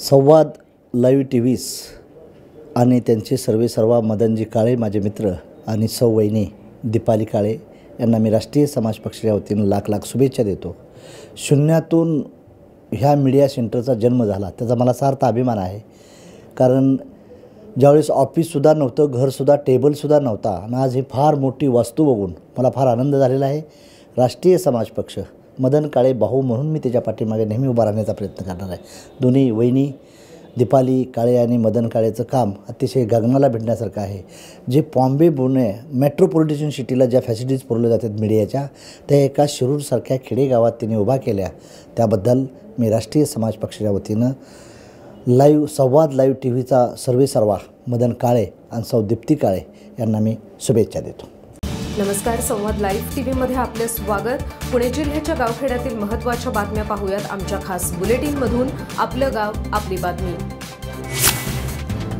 संवाद live T व्हीस आणि त्यांचे सर्वे सर्वा मदनजी काळे माझे मित्र आणि सौ वहिनी दीपाली काळे यांना मी राष्ट्रीय समाज पक्षाच्या वतीनं लाख लाख शुभेच्छा देतो. शून्यातून ह्या मीडिया सेंटरचा जन्म झाला त्याचा मला सार्थ अभिमान आहे. कारण ज्यावेळेस ऑफिससुद्धा नव्हतं घरसुद्धा टेबलसुद्धा नव्हता आणि आज ही फार मोठी वास्तू बघून मला फार आनंद झालेला आहे. राष्ट्रीय समाज पक्ष मदन काळे भाऊ म्हणून मी त्याच्या पाठीमागे नेहमी उभा राहण्याचा प्रयत्न करणार आहे. दोन्ही वहिनी दीपाली काळे आणि मदन काळेचं काम अतिशय गगनाला भिडण्यासारखं आहे. जे बॉम्बे पुणे मेट्रोपॉलिटिशन सिटीला ज्या फॅसिलिटीज पुरवल्या जातात मीडियाच्या त्या एका शिरूरसारख्या खेडेगावात तिने उभा केल्या. त्याबद्दल मी राष्ट्रीय समाज पक्षाच्या वतीनं लाईव्ह संवाद लाईव्ह टी व्हीचा सर्वे सर्वा मदन काळे आणि सौ दीप्ती काळे यांना मी शुभेच्छा देतो. नमस्कार संवाद लाईव्ह टीव्हीमध्ये आपले स्वागत. पुणे जिल्ह्याच्या गावखेड्यातील महत्त्वाच्या बातम्या पाहूयात आमच्या खास बुलेटिनमधून. आपलं गाव आपली बातमी.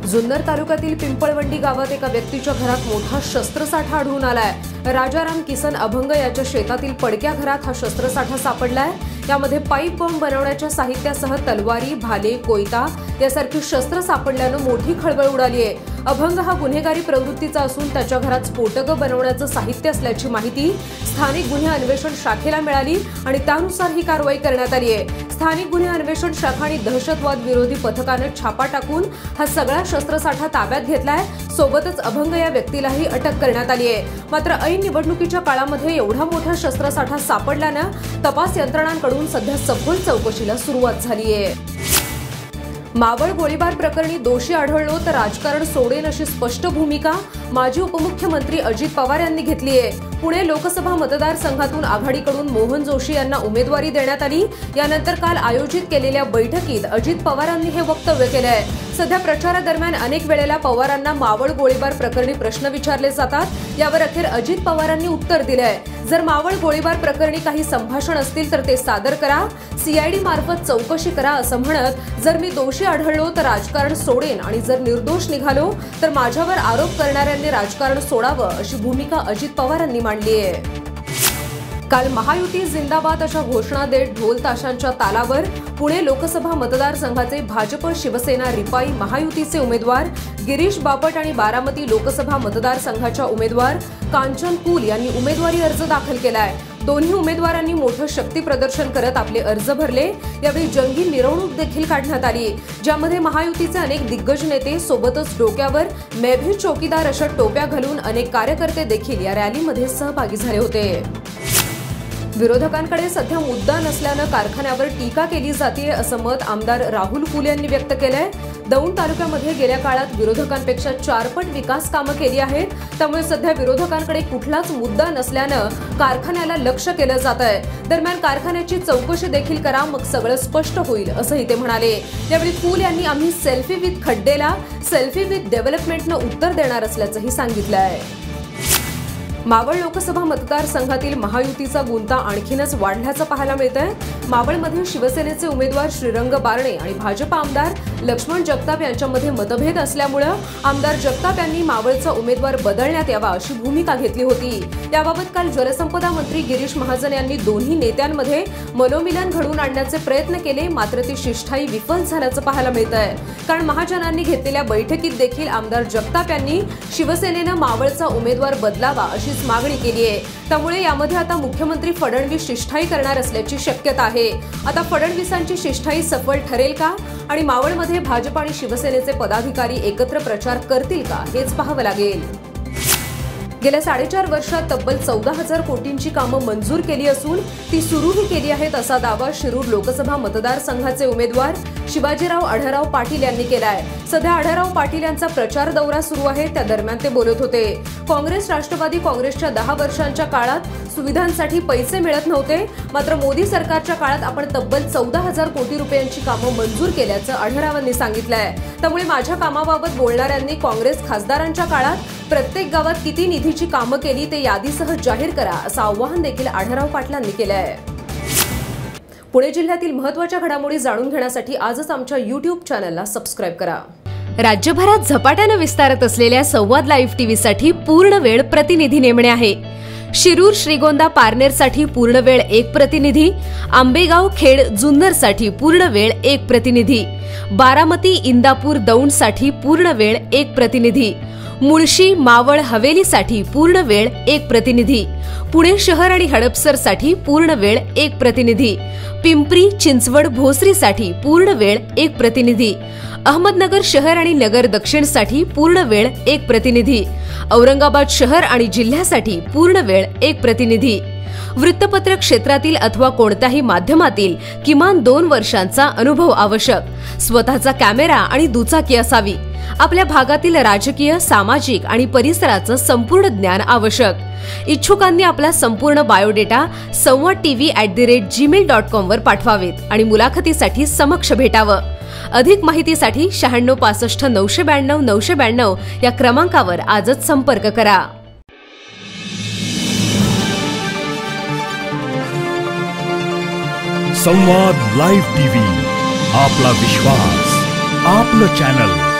जुन्नर तालुक्यातील पिंपळवंडी गावात एका व्यक्तीच्या घरात मोठा शस्त्रसाठा आढळून आलाय. राजाराम किसन अभंग याच्या शेतातील पडक्या घरात हा शस्त्रसाठा सापडलाय. यामध्ये पाईप बॉम्ब बनवण्याच्या साहित्यासह तलवारी भाले कोयता यासारखी शस्त्र सापडल्यानं मोठी खळबळ उडाली आहे. अभंग हा गुन्हेगारी प्रवृत्तीचा असून त्याच्या घरात स्फोटकं बनवण्याचं साहित्य असल्याची माहिती स्थानिक गुन्हे अन्वेषण शाखेला मिळाली आणि त्यानुसार ही कारवाई करण्यात आली आहे. स्थानिक गुन्हे अन्वेषण शाखा आणि दहशतवाद विरोधी पथकानं छापा टाकून हा सगळा शस्त्रसाठा ताब्यात घेतलाय. सोबतच अभंग या व्यक्तीलाही अटक करण्यात आली आहे. मात्र ऐन निवडणुकीच्या काळामध्ये एवढा मोठा शस्त्रसाठा सापडल्यानं तपास यंत्रणांकडून सध्या सखोल चौकशीला सुरुवात झाली आहे. मावळ गोळीबार प्रकरणी दोषी आढळलो तर राजकारण सोडेन अशी स्पष्ट भूमिका माजी उपमुख्यमंत्री अजित पवार यांनी घेतली आहे. पुणे लोकसभा मतदारसंघातून आघाडीकडून मोहन जोशी यांना उमेदवारी देण्यात आली. यानंतर काल आयोजित केलेल्या बैठकीत अजित पवारांनी हे वक्तव्य केलं आहे सध्या प्रचारादरम्यान अनेक वेळेला पवारांना मावळ गोळीबार प्रकरणी प्रश्न विचारले जातात. यावर अखेर अजित पवारांनी उत्तर दिलं आहे जर मावळ गोळीबार प्रकरणी काही संभाषण असतील तर ते सादर करा. सीआयडी मार्फत चौकशी करा असं म्हणत जर मी दोषी आढळलो तर राजकारण सोडेन आणि जर निर्दोष निघालो तर माझ्यावर आरोप करणाऱ्यांनी राजकारण सोडावं अशी भूमिका अजित पवारांनी मांडली. आहे काल महायुती जिंदाबाद अशा घोषणा देत ढोल ताशांच्या तालावर पुणे लोकसभा मतदारसंघाचे भाजप शिवसेना रिपाई महायुतीचे उमेदवार गिरीश बापट आणि बारामती लोकसभा मतदारसंघाच्या उमेदवार कांचन कुल यांनी उमेदवारी अर्ज दाखल केला आहे दोन्ही उमेदवारांनी मोठं शक्ती प्रदर्शन करत आपले अर्ज भरले. यावेळी जंगी मिरवणूक देखील काढण्यात आली. ज्यामध्ये महायुतीचे अनेक दिग्गज नेते सोबतच डोक्यावर मेभी चौकीदार अशा टोप्या घालून अनेक कार्यकर्ते देखील या रॅलीमध्ये सहभागी झाले होते. विरोधकांकडे सध्या मुद्दा नसल्यानं कारखान्यावर टीका केली जाते असं मत आमदार राहुल कुल यांनी व्यक्त केलंय. दौंड तालुक्यामध्ये गेल्या काळात विरोधकांपेक्षा चारपट विकास कामं केली आहेत. त्यामुळे सध्या विरोधकांकडे कुठलाच मुद्दा नसल्यानं कारखान्याला लक्ष केलं जात आहे दरम्यान कारखान्याची चौकशी देखील करा मग सगळं स्पष्ट होईल असंही ते म्हणाले. यावेळी कुल यांनी आम्ही सेल्फी विथ खड्डेला सेल्फी विथ डेव्हलपमेंटनं उत्तर देणार असल्याचंही सांगितलं आहे मावळ लोकसभा मतदारसंघातील महायुतीचा गुंता आणखीनच वाढल्याचं पाहायला मिळत आहे मावळमधील शिवसेनेचे उमेदवार श्रीरंग बारणे आणि भाजप आमदार लक्ष्मण जगताप यांच्यामध्ये मतभेद असल्यामुळं आमदार जगताप यांनी मावळचा उमेदवार बदलण्यात यावा अशी भूमिका घेतली होती. त्याबाबत काल जलसंपदा मंत्री गिरीश महाजन यांनी दोन्ही नेत्यांमध्ये मनोमिलन घडवून आणण्याचे प्रयत्न केले मात्र ती शिष्ठाई विफल झाल्याचं पाहायला मिळत आहे कारण महाजनांनी घेतलेल्या बैठकीत देखील आमदार जगताप यांनी शिवसेनेनं मावळचा उमेदवार बदलावा अशीच मागणी केली आहे. त्यामुळे यामध्ये आता मुख्यमंत्री फडणवीस शिष्ठाई करणार असल्याची शक्यता आहे. आता फडणवीसांची शिष्ठाई सफल ठरेल का? आणि मावळमध्ये भाजप आणि शिवसेनेचे पदाधिकारी एकत्र प्रचार करतील का? हेच पाहावं लागेल. गेल्या साडेचार वर्षात तब्बल चौदा हजार कोटींची कामं मंजूर केली असून ती सुरूही केली आहेत असा दावा शिरूर लोकसभा मतदारसंघाचे उमेदवार शिवाजीराव आढळराव पाटील यांनी केलाय. सध्या आढळराव पाटील यांचा प्रचार दौरा सुरू आहे. त्या दरम्यान ते बोलत होते. काँग्रेस राष्ट्रवादी काँग्रेसच्या दहा वर्षांच्या काळात सुविधांसाठी पैसे मिळत नव्हते. मात्र मोदी सरकारच्या काळात आपण तब्बल चौदा हजार कोटी रुपयांची कामं मंजूर केल्याचं आढळरावांनी आहे त्यामुळे माझ्या कामाबाबत बोलणाऱ्यांनी काँग्रेस खासदारांच्या काळात प्रत्येक गावात किती निधीची कामं केली ते यादीसह जाहीर करा असं आवाहन देखील आढळराव पाटलांनी केलं आहे पुणे जिल्ह्यातील महत्त्वाच्या घडामोडी जाणून घेण्यासाठी आजच आमच्या युट्यूब चॅनलला सबस्क्राईब करा. राज्यभरात झपाट्यानं विस्तारत असलेल्या संवाद लाईव्ह टीव्हीसाठी पूर्ण वेळ प्रतिनिधी नेमणे आहे. शिरूर श्रीगोंदा पारनेरसाठी पूर्ण वेळ एक प्रतिनिधी आंबेगाव खेड जुन्नरसाठी पूर्ण वेळ एक प्रतिनिधी बारामती इंदापूर दौंडसाठी पूर्ण वेळ एक प्रतिनिधी मुळशी मावळ हवेलीसाठी पूर्ण वेळ एक प्रतिनिधी पुणे शहर आणि हडपसरसाठी पूर्ण वेळ एक प्रतिनिधी पिंपरी चिंचवड भोसरीसाठी पूर्ण वेळ एक प्रतिनिधी अहमदनगर शहर आणि नगर दक्षिणसाठी पूर्ण वेळ एक प्रतिनिधी. औरंगाबाद शहर आणि जिल्ह्यासाठी पूर्ण वेळ एक प्रतिनिधी. वृत्तपत्र क्षेत्रातील अथवा कोणत्याही माध्यमातील किमान दोन वर्षांचा अनुभव आवश्यक. स्वतःचा कॅमेरा आणि दुचाकी असावी. आपल्या भागातील राजकीय सामाजिक आणि परिसराचं संपूर्ण ज्ञान आवश्यक. इच्छुकांनी आपला संपूर्ण biodata Samvad TV at the rate Gmail dot com वर पाठवावेत आणि मुलाखतीसाठी समक्ष भेटावं. अधिक माहितीसाठी शहाण्णव पासष्ट नऊशे ब्याण्णव नऊशे ब्याण्णव या क्रमांकावर आजच संपर्क करा. संवाद लाईव्ह टीव्ही आपला विश्वास आपलं चॅनल